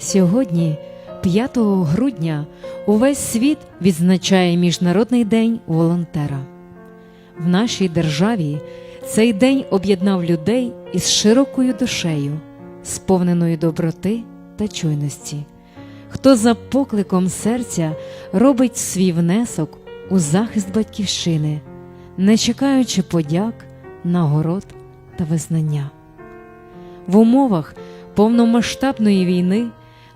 Сьогодні, 5 грудня, увесь світ відзначає Міжнародний день волонтера. В нашій державі цей день об'єднав людей із широкою душею, сповненою доброти та чуйності, хто за покликом серця робить свій внесок у захист батьківщини, не чекаючи подяк, нагород та визнання. В умовах повномасштабної війни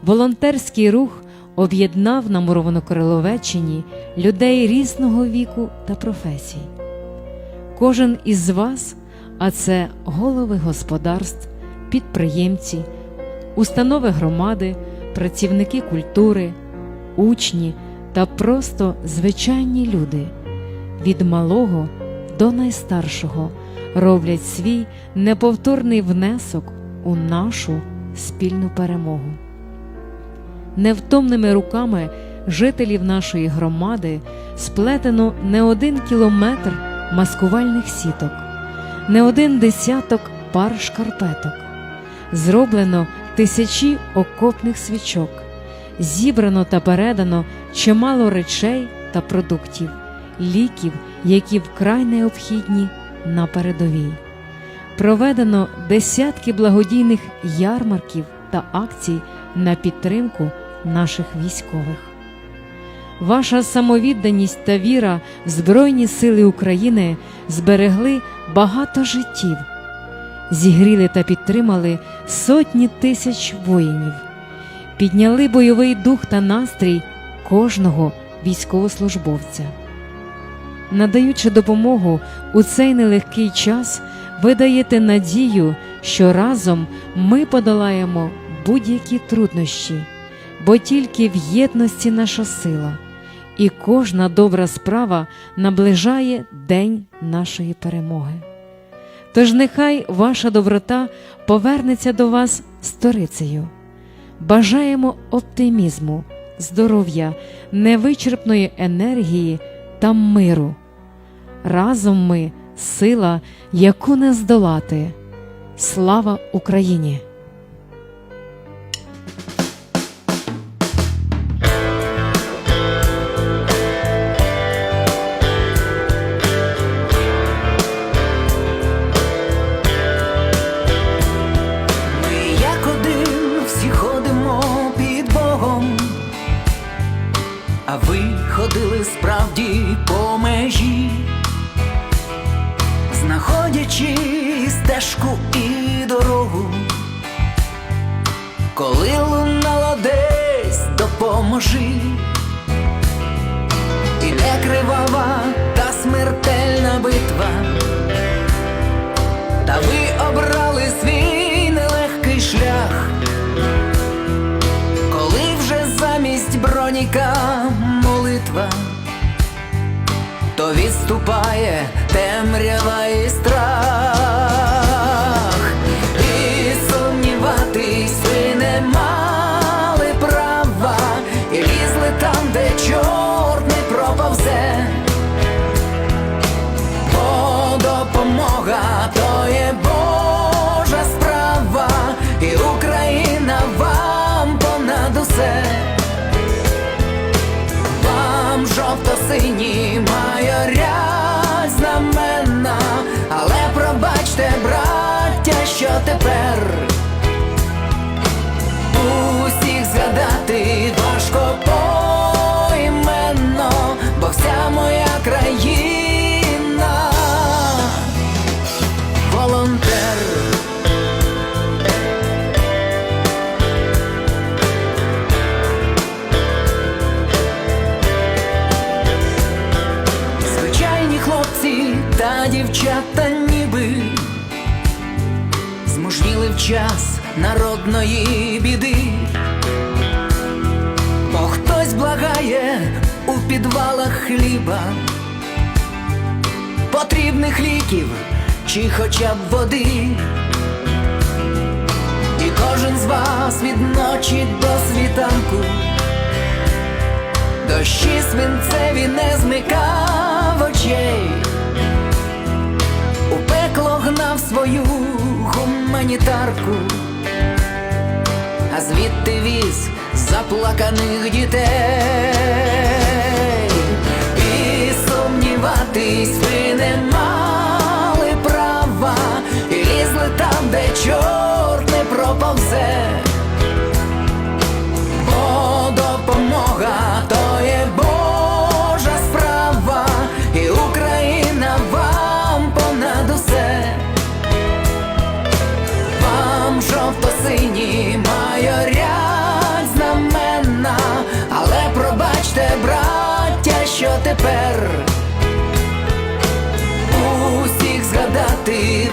волонтерський рух об'єднав на Муровано-Криловеччині людей різного віку та професій. Кожен із вас, а це голови господарств, підприємці, установи громади, працівники культури, учні та просто звичайні люди, від малого до найстаршого роблять свій неповторний внесок у нашу спільну перемогу. Невтомними руками жителів нашої громади сплетено не один кілометр маскувальних сіток, не один десяток пар шкарпеток, зроблено тисячі окопних свічок, зібрано та передано чимало речей та продуктів, ліків, які вкрай необхідні на передовій. Проведено десятки благодійних ярмарків та акцій на підтримку наших військових. Ваша самовідданість та віра в Збройні Сили України зберегли багато життів, зігріли та підтримали сотні тисяч воїнів, підняли бойовий дух та настрій кожного військовослужбовця. Надаючи допомогу у цей нелегкий час, ви даєте надію, що разом ми подолаємо будь-які труднощі, бо тільки в єдності наша сила, і кожна добра справа наближає день нашої перемоги. Тож нехай ваша доброта повернеться до вас сторицею. Бажаємо оптимізму, здоров'я, невичерпної енергії та миру. Разом ми сила, яку не здолати. Слава Україні! А ви ходили справді по межі, знаходячи стежку і дорогу, коли лунало десь допоможи, іде кривава та смертельна битва. Та ви обрали відступає темрява Жовто-сині майоря знамена, але пробачте, браття, що тепер час народної біди. Бо хтось благає у підвалах хліба, потрібних ліків чи хоча б води. І кожен з вас від ночі до світанку дощі свинцеві не змикав взяв свою гуманітарку, а звідти віз заплаканих дітей. Кольором жовто-сині майорять знаменна, але пробачте, браття, що тепер усіх згадати.